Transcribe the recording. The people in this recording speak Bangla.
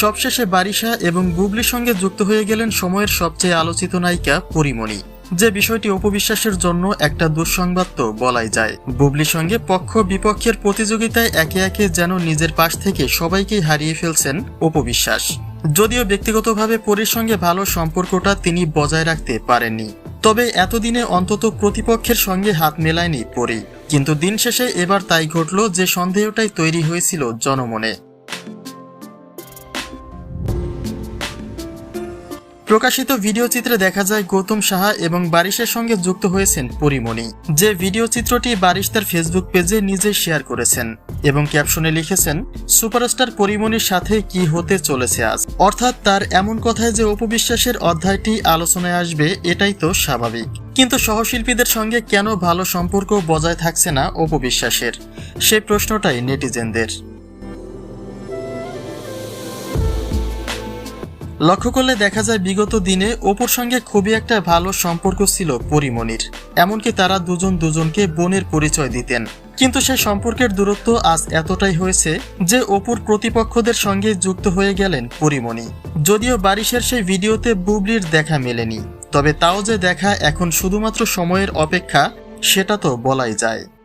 সবশেষে বারিশা এবং বুবলির সঙ্গে যুক্ত হয়ে গেলেন সময়ের সবচেয়ে আলোচিত নায়িকা পরিমণি। যে বিষয়টি অপবিশ্বাসের জন্য একটা দুঃসংবাদ তো বলাই যায়। বুবলির সঙ্গে পক্ষ বিপক্ষের প্রতিযোগিতায় একে একে যেন নিজের পাশ থেকে সবাইকেই হারিয়ে ফেলছেন অপবিশ্বাস। যদিও ব্যক্তিগতভাবে পরীর সঙ্গে ভালো সম্পর্কটা তিনি বজায় রাখতে পারেননি। তবে এতদিনে অন্তত প্রতিপক্ষের সঙ্গে হাত মেলায়নি পরি। কিন্তু দিন শেষে এবার তাই ঘটল যে সন্দেহটাই তৈরি হয়েছিল জনমনে। প্রকাশিত ভিডিও চিত্রে দেখা যায় গৌতম সাহা এবং বারিশের সঙ্গে যুক্ত হয়েছেন পরিমণি। যে ভিডিও চিত্রটি বারিশ তার ফেসবুক পেজে নিজে শেয়ার করেছেন এবং ক্যাপশনে লিখেছেন, সুপারস্টার পরিমণির সাথে কি হতে চলেছে আজ? অর্থাৎ তার এমন কথায় যে উপবিশ্বাসের অধ্যায়টি আলোচনায় আসবে, এটাই তো স্বাভাবিক। কিন্তু সহশিল্পীদের সঙ্গে কেন ভালো সম্পর্ক বজায় থাকছে না অপবিশ্বাসের? সেই প্রশ্নটাই নেটিজেনদের। লক্ষ্য করলে দেখা যায় বিগত দিনে অপুর সঙ্গে খুবই একটা ভালো সম্পর্ক ছিল পরিমণির এমনকি তারা দুজন দুজনকে বোনের পরিচয় দিতেন। কিন্তু সেই সম্পর্কের দূরত্ব আজ এতটাই হয়েছে যে অপুর প্রতিপক্ষদের সঙ্গে যুক্ত হয়ে গেলেন পরিমণি। যদিও বারিশের সেই ভিডিওতে বুবলির দেখা মেলেনি, তবে তাও যে দেখা এখন শুধুমাত্র সময়ের অপেক্ষা, সেটা তো বলাই যায়।